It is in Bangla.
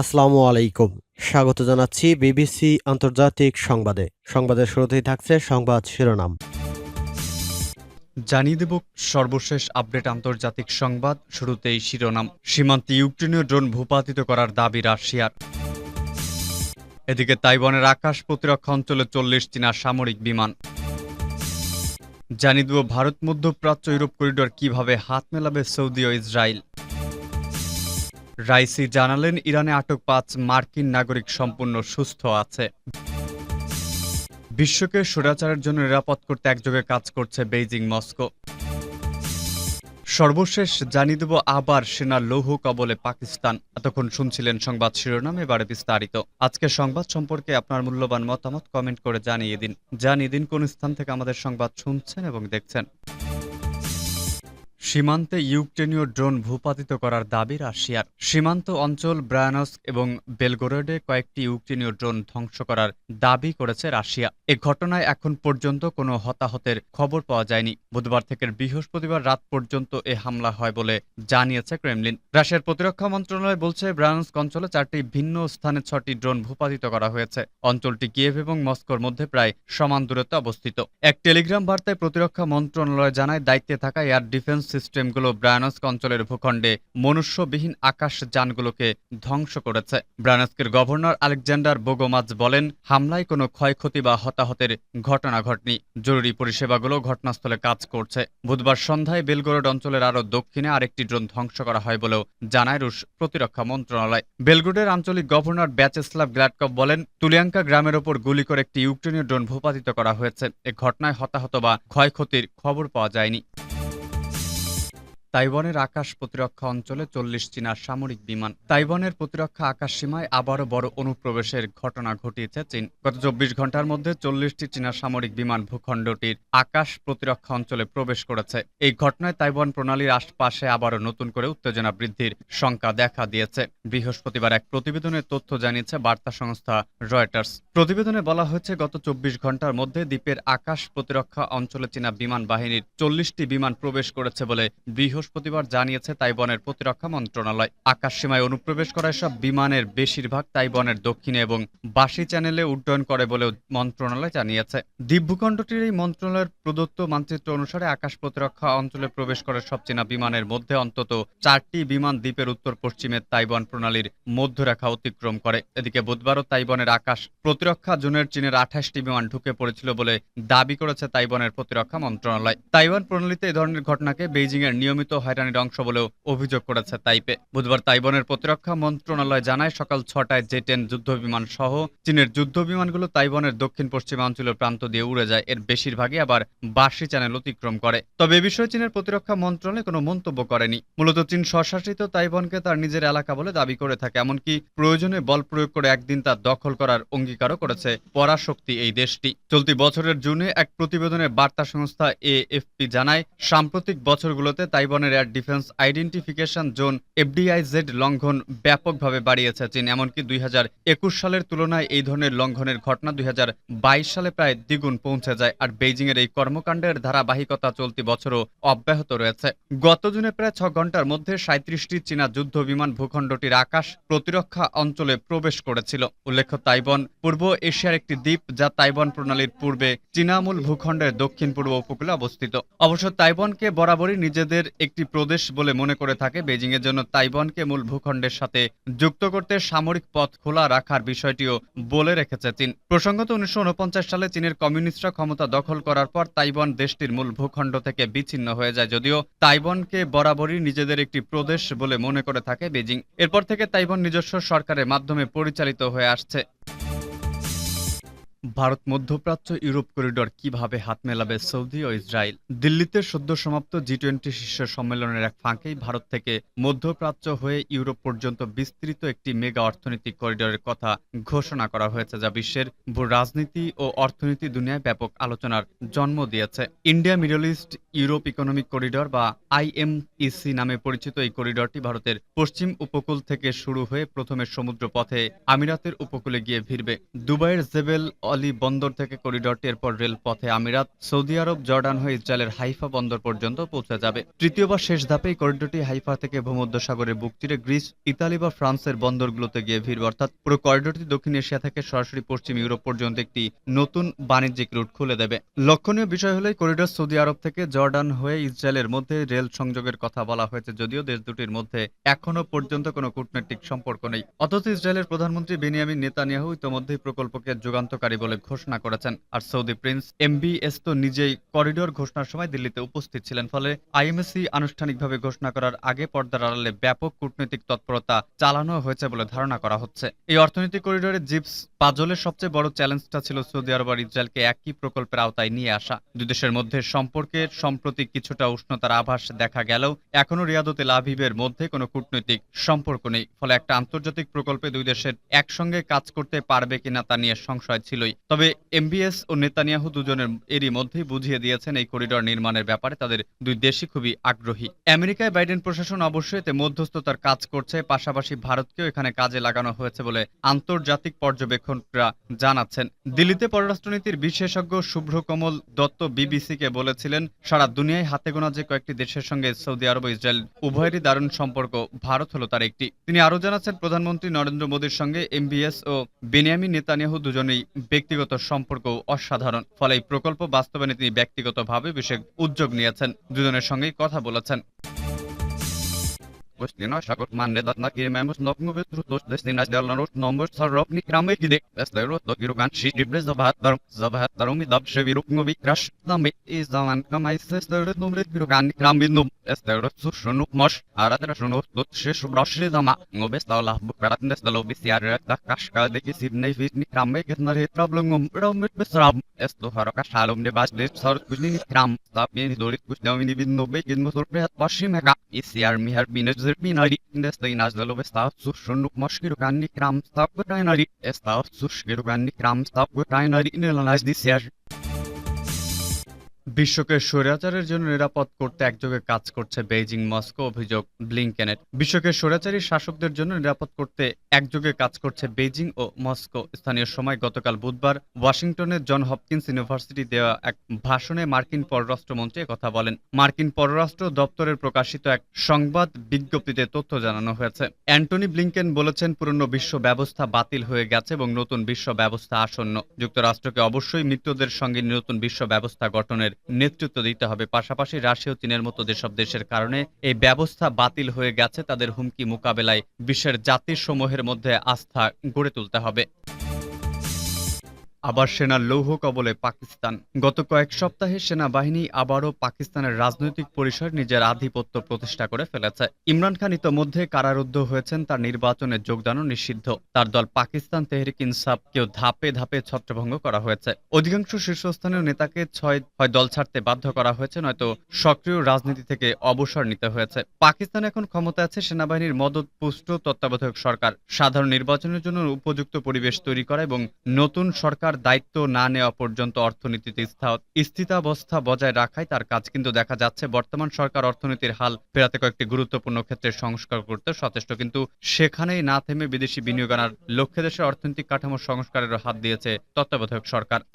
আসসালামু আলাইকুম। স্বাগত জানাচ্ছি বিবিসি আন্তর্জাতিক সংবাদে। সংবাদের শুরুতেই থাকছে সংবাদ শিরোনাম। জানিয়ে দেব সর্বশেষ আপডেট আন্তর্জাতিক সংবাদ। শুরুতেই শিরোনাম, সীমান্তে ইউক্রেনীয় ড্রোন ভূপাতিত করার দাবি রাশিয়ার। এদিকে তাইওয়ানের আকাশ প্রতিরক্ষা অঞ্চলে চল্লিশ চীনা সামরিক বিমান। জানিয়ে দেব ভারত মধ্যপ্রাচ্য ইউরোপ করিডোর কীভাবে হাত মেলাবে সৌদি ও ইসরায়েল। রাইসি জানালেন, ইরানে আটক পাঁচ মার্কিন নাগরিক সম্পূর্ণ সুস্থ আছে। বিশ্বকে স্বৈরাচারের জন্য নিরাপদ করতে একযোগে কাজ করছে বেইজিং মস্কো। সর্বশেষ জানিয়ে দেব, আবার সেনার লৌহ কবলে পাকিস্তান। এতক্ষণ শুনছিলেন সংবাদ শিরোনাম, এবারে বিস্তারিত। আজকে সংবাদ সম্পর্কে আপনার মূল্যবান মতামত কমেন্ট করে জানিয়ে দিন। জানিয়ে দিন কোন স্থান থেকে আমাদের সংবাদ শুনছেন এবং দেখছেন। সীমান্তে ইউক্রেনীয় ড্রোন ভূপাতিত করার দাবি রাশিয়ার। সীমান্ত অঞ্চল ব্রায়ানস এবং বেলগোরোডে কয়েকটি ইউক্রেনীয় ড্রোন ধ্বংস করার দাবি করেছে রাশিয়া। এ ঘটনায় এখন পর্যন্ত কোনো হতাহতের খবর পাওয়া যায়নি। বুধবার থেকে বৃহস্পতিবার রাত পর্যন্ত এ হামলা হয় বলে জানিয়েছে ক্রেমলিন। রাশিয়ার প্রতিরক্ষা মন্ত্রণালয় বলছে, ব্রায়ানস্ক অঞ্চলে চারটি ভিন্ন স্থানে ছটি ড্রোন ভূপাতিত করা হয়েছে। অঞ্চলটি কিয়েভ এবং মস্কোর মধ্যে প্রায় সমান দূরত্বে অবস্থিত। এক টেলিগ্রাম বার্তায় প্রতিরক্ষা মন্ত্রণালয় জানায়, দায়িত্বে থাকা এয়ার ডিফেন্স সিস্টেমগুলো ব্রায়ানস্ক অঞ্চলের ভূখণ্ডে মনুষ্যবিহীন আকাশ যানগুলোকে ধ্বংস করেছে। ব্রায়ানস্কের গভর্নর আলেকজান্ডার বোগোমাজ বলেন, হামলায় কোনো ক্ষয়ক্ষতি বা হতাহতের ঘটনা ঘটনি। জরুরি পরিষেবাগুলো ঘটনাস্থলে কাজ করছে। বুধবার সন্ধ্যায় বেলগোরোড অঞ্চলের আরও দক্ষিণে আরেকটি ড্রোন ধ্বংস করা হয় বলেও জানায় রুশ প্রতিরক্ষা মন্ত্রণালয়। বেলগ্রোডের আঞ্চলিক গভর্নর ব্যাচেস্লাভ গ্ল্যাডকপ বলেন, তুলিয়াঙ্কা গ্রামের ওপর গুলি করে একটি ইউক্রেনীয় ড্রোন ভূপাতিত করা হয়েছে। এ ঘটনায় হতাহত বা ক্ষয়ক্ষতির খবর পাওয়া যায়নি। তাইওয়ানের আকাশ প্রতিরক্ষা অঞ্চলে চল্লিশ চীনা সামরিক বিমান। তাইওয়ানের প্রতিরক্ষা আকাশ সীমায় আবারও বড় অনুপ্রবেশের ঘটনা ঘটিয়েছে চীন। গত চব্বিশ ঘণ্টার মধ্যে চল্লিশটি চীনা সামরিক বিমান ভূখণ্ডটির আকাশ প্রতিরক্ষা অঞ্চলে প্রবেশ করেছে। এই ঘটনায় তাইওয়ান প্রণালীর আশপাশে আবারও নতুন করে উত্তেজনা বৃদ্ধির শঙ্কা দেখা দিয়েছে। বৃহস্পতিবার এক প্রতিবেদনে তথ্য জানিয়েছে বার্তা সংস্থা রয়টার্স। প্রতিবেদনে বলা হয়েছে, গত চব্বিশ ঘণ্টার মধ্যে দ্বীপের আকাশ প্রতিরক্ষা অঞ্চলে চীনা বিমান বাহিনীর চল্লিশটি বিমান প্রবেশ করেছে বলে বৃহস্পতিবার জানিয়েছে তাইওয়ানের প্রতিরক্ষা মন্ত্রণালয়। আকাশ সীমায় অনুপ্রবেশ করা সব বিমানের বেশিরভাগ তাইওয়ানের দক্ষিণে এবং বাসি চ্যানেলে উড্ডয়ন করে বলেও মন্ত্রণালয় জানিয়েছে। দ্বীপ ভূখণ্ডটির এই মন্ত্রণালয়ের প্রদত্ত মানচিত্র অনুসারে আকাশ প্রতিরক্ষা অঞ্চলে প্রবেশ করে সব চীনা বিমানের মধ্যে অন্তত চারটি বিমান দ্বীপের উত্তর পশ্চিমে তাইওয়ান প্রণালীর মধ্যরেখা অতিক্রম করে। এদিকে বুধবারও তাইওয়ানের আকাশ প্রতিরক্ষা জোনের চীনের আঠাশটি বিমান ঢুকে পড়েছিল বলে দাবি করেছে তাইওয়ানের প্রতিরক্ষা মন্ত্রণালয়। তাইওয়ান প্রণালীতে এই ধরনের ঘটনাকে বেইজিং এর নিয়মিত হয়রানির অংশ বলেও অভিযোগ করেছে তাইপে। বুধবার তাইওয়ানের প্রতিরক্ষা মন্ত্রণালয় জানায়, সকাল ছটায় জে টেন যুদ্ধ বিমান সহ চীনের যুদ্ধ বিমানগুলো তাইওয়ানের দক্ষিণ পশ্চিমাঞ্চলের প্রান্ত দিয়ে উড়ে যায়। এর বেশিরভাগই আবার বার্ষি চ্যানেল অতিক্রম করে। তবে এ বিষয়ে চীনের প্রতিরক্ষা মন্ত্রণালয় কোনো মন্তব্য করেনি। মূলত চীন স্বশাসিত তাইওয়ানকে তার নিজের এলাকা বলে দাবি করে থাকে, এমনকি প্রয়োজনে বল প্রয়োগ করে একদিন তা দখল করার অঙ্গীকারও করেছে পরাশক্তি এই দেশটি। চলতি বছরের জুনে এক প্রতিবেদনে বার্তা সংস্থা এএফপি জানায়, সাম্প্রতিক বছরগুলোতে তাইওয়ানের air defence identification zone FDIZ লঙ্ঘন ব্যাপকভাবে বাড়িয়েছে চীন, এমনকি দুই সালের তুলনায় এই ধরনের লঙ্ঘনের ঘটনা দুই সালে প্রায় দ্বিগুণ পৌঁছে যায়, আর বেইজিং এর এই কর্মকাণ্ডের ধারাবাহিকতা চলতি বছরও অব্যাহত রয়েছে। গত জুনে প্রায় ছ ঘণ্টার মধ্যে সাঁত্রিশটি চীনা যুদ্ধ বিমান ভূখণ্ডটির আকাশ প্রতিরক্ষা অঞ্চলে প্রবেশ করেছিল। উল্লেখ্য, তাইওয়ান পূর্ব এশিয়ার একটি দ্বীপ যা তাইওয়ান প্রণালীর পূর্বে চীনামূল ভূখণ্ডের দক্ষিণ পূর্ব উপকূলে অবস্থিত। অবশ্য তাইওয়ানকে বরাবরই নিজেদের একটি প্রদেশ বলে মনে করে থাকে বেজিং এর জন্য তাইওয়ানকে মূল ভূখণ্ডের সাথে যুক্ত করতে সামরিক পথ খোলা রাখার বিষয়টিও বলে রেখেছে চীন। প্রসঙ্গত উনিশশো উনপঞ্চাশ সালে চীনের কমিউনিস্টরা ক্ষমতা দখল করার পর তাইওয়ান দেশটির মূল ভূখণ্ড থেকে বিচ্ছিন্ন হয়ে যায়, যদিও তাইওয়ানকে বরাবরই নিজেদের একটি প্রদেশ বলে মনে করে থাকে বেজিং এরপর থেকে তাইওয়ান নিজস্ব সরকারের মাধ্যমে পরিচালিত হয়ে আসছে। ভারত মধ্যপ্রাচ্য, ইউরোপ করিডোর কীভাবে হাত মেলাবে সৌদি ও ইসরায়েল? দিল্লিতে সদ্য সমাপ্ত জি টোয়েন্টি শীর্ষ সম্মেলনের এক ফাঁকেই ভারত থেকে মধ্যপ্রাচ্য হয়ে ইউরোপ পর্যন্ত বিস্তৃত একটি মেগা অর্থনৈতিক করিডোরের কথা ঘোষণা করা হয়েছে, যা বিশ্বের ভূ, রাজনীতি ও অর্থনীতি দুনিয়ায় ব্যাপক আলোচনার জন্ম দিয়েছে। India, middle east, Europe economic corridor বা আইএমইসি নামে পরিচিত এই করিডোরটি ভারতের পশ্চিম উপকূল থেকে শুরু হয়ে প্রথমে সমুদ্র পথে আমিরাতের উপকূলে গিয়ে ভিড়বে। দুবাইয়ের জেবেল আলী বন্দর থেকে করিডরটি এরপর রেলপথে আমিরাত, সৌদি আরব, জর্ডান হয়ে ইসরায়েলের হাইফা বন্দর পর্যন্ত পৌঁছে যাবে। তৃতীয় বা শেষ ধাপে এই করিডরটি হাইফা থেকে ভূমধ্যসাগরের বুক চিরে গ্রিস, ইতালি বা ফ্রান্সের বন্দরগুলোতে গিয়ে ভিড়, অর্থাৎ পুরো করিডরটি দক্ষিণ এশিয়া থেকে সরাসরি পশ্চিম ইউরোপ পর্যন্ত একটি নতুন বাণিজ্যিক রুট খুলে দেবে। লক্ষণীয় বিষয় হলো করিডর সৌদি আরব থেকে জর্ডান হয়ে ইসরায়েলের মধ্যে রেল সংযোগের কথা বলা হয়েছে, যদিও দেশ দুটির মধ্যে এখনও পর্যন্ত কোনো কূটনৈতিক সম্পর্ক নেই। অথচ ইসরায়েলের প্রধানমন্ত্রী বেনিয়ামিন নেতানিয়াহু ইতোমধ্যেই প্রকল্পকে যুগান্তকারী বলে ঘোষণা করেছেন। আর সৌদি প্রিন্স এমবিএস তো নিজেই করিডোর ঘোষণার সময় দিল্লিতে উপস্থিত ছিলেন। ফলে আইএমএসি আনুষ্ঠানিকভাবে ঘোষণা করার আগে পর্দার আড়ালে ব্যাপক কূটনৈতিক তৎপরতা চালানো হয়েছে বলে ধারণা করা হচ্ছে। এই অর্থনৈতিক করিডোরে জিপস পাজলের সবচেয়ে বড় চ্যালেঞ্জটা ছিল সৌদি আরব আর ইসরায়েলকে একই প্রকল্পের আওতায় নিয়ে আসা। দুই দেশের মধ্যে সম্পর্কের সম্প্রতি কিছুটা উষ্ণতার আভাস দেখা গেলেও এখনও রিয়াদতে লাভিবের মধ্যে কোনো কূটনৈতিক সম্পর্ক নেই। ফলে একটা আন্তর্জাতিক প্রকল্পে দুই দেশের একসঙ্গে কাজ করতে পারবে কিনা তা নিয়ে সংশয় ছিলই তবে এমবিএস ও নেতানিয়াহু দুজনের এরই মধ্যেই বুঝিয়ে দিয়েছেন এই করিডর নির্মাণের ব্যাপারে তাদের দুই দেশই খুবই আগ্রহী। আমেরিকায় বাইডেন প্রশাসন অবশ্যই এতে মধ্যস্থতার কাজ করছে, পাশাপাশি ভারতকেও এখানে কাজে লাগানো হয়েছে বলে আন্তর্জাতিক পর্যবেক্ষকরা জানাচ্ছেন। দিল্লিতে পররাষ্ট্রনীতির বিশেষজ্ঞ শুভ্রকমল দত্ত বিবিসিকে বলেছিলেন, সারা দুনিয়ায় হাতে গোনা যে কয়েকটি দেশের সঙ্গে সৌদি আরব ও ইসরায়েল উভয়েরই দারুণ সম্পর্ক, ভারত হলো তার একটি। তিনি আরও জানাচ্ছেন, প্রধানমন্ত্রী নরেন্দ্র মোদীর সঙ্গে এমবিএস ও বেনিয়ামিন নেতানিয়াহু দুজনেই ব্যক্তিগত সম্পর্ক অসাধারণ, ফলে এই প্রকল্প বাস্তবায়নে তিনি ব্যক্তিগতভাবে বিশেষ উদ্যোগ নিয়েছেন। দুজনের সঙ্গেই কথা বলেছেন। Gostina shakot manne dat na kire memos nok ngove trutos destina sdelano nombor sarop ni krame gide estero do girugan shi dibre zabat darum zabat darum dab sheviruk ngovi crash dame is zaman kamai sestero numre girugan kram binum estero su shunu mosh aradra shunu dot she shubroshri dama ngove stala bukrat nes dalo bisiar da kashka de ki sibne fit ni krame getna re problem ngum romit besram esto haraka shalom de bas de sar kujni ni kram tap ni dorit kuch dawini bin Zerminării de stăinașdelov esta sus și nu moșchi rugani cram stau cu trainării esta sus și rugani cram. বিশ্বকে স্বৈরাচারের জন্য নিরাপদ করতে একযোগে কাজ করছে বেইজিং মস্কো অভিযোগ ব্লিংকেনের। বিশ্বকে স্বৈরাচারী শাসকদের জন্য নিরাপদ করতে একযোগে কাজ করছে বেইজিং ও মস্কো। স্থানীয় সময় গতকাল বুধবার ওয়াশিংটনের জন হপকিন্স ইউনিভার্সিটি দেওয়া এক ভাষণে মার্কিন পররাষ্ট্রমন্ত্রী কথা বলেন। মার্কিন পররাষ্ট্র দপ্তরের প্রকাশিত এক সংবাদ বিজ্ঞপ্তিতে তথ্য জানানো হয়েছে। অ্যান্টনি ব্লিংকেন বলেছেন, পুরনো বিশ্ব ব্যবস্থা বাতিল হয়ে গেছে এবং নতুন বিশ্ব ব্যবস্থা আসন্ন। যুক্তরাষ্ট্রকে অবশ্যই মৃত্যুদের সঙ্গে নতুন বিশ্ব ব্যবস্থা গঠনের নেতৃত্ব দিতে হবে। পাশাপাশি রাশিয়া চীনের মতো যেসব দেশের কারণে এই ব্যবস্থা বাতিল হয়ে গেছে, তাদের হুমকি মোকাবেলায় বিশ্বের জাতিসমূহের মধ্যে আস্থা গড়ে তুলতে হবে। আবার সেনার লৌহ কবলে পাকিস্তান। গত কয়েক সপ্তাহে সেনাবাহিনী আবারও পাকিস্তানের রাজনৈতিক পরিসর নিজের আধিপত্য প্রতিষ্ঠা করে ফেলেছে। ইমরান খান ইতোমধ্যে কারারুদ্ধ হয়েছেন, তার নির্বাচনে যোগদানও নিষিদ্ধ। তার দল পাকিস্তান তেহরিক ইনসাফকেও ধাপে ধাপে ছত্রভঙ্গ করা হয়েছে। অধিকাংশ শীর্ষস্থানীয় নেতাকে ছয়, হয় দল ছাড়তে বাধ্য করা হয়েছে, নয়তো সক্রিয় রাজনীতি থেকে অবসর নিতে হয়েছে। পাকিস্তান এখন ক্ষমতা আছে সেনাবাহিনীর মদত পুষ্ট তত্ত্বাবধায়ক সরকার। সাধারণ নির্বাচনের জন্য উপযুক্ত পরিবেশ তৈরি করা এবং নতুন সরকার দায়িত্ব না নেওয়া পর্যন্ত অর্থনীতিতে স্থিতাবস্থা বজায় রাখায় তার কাজ। কিন্তু দেখা যাচ্ছে বর্তমান সরকার অর্থনীতির হাল ফেরাতে কয়েকটি গুরুত্বপূর্ণ ক্ষেত্রে সংস্কার করতে সচেষ্ট। কিন্তু সেখানেই না থেমে বিদেশি বিনিয়োগ আনার লক্ষ্যে দেশের অর্থনৈতিক কাঠামো সংস্কারেরও হাত দিয়েছে তত্ত্বাবধায়ক সরকার।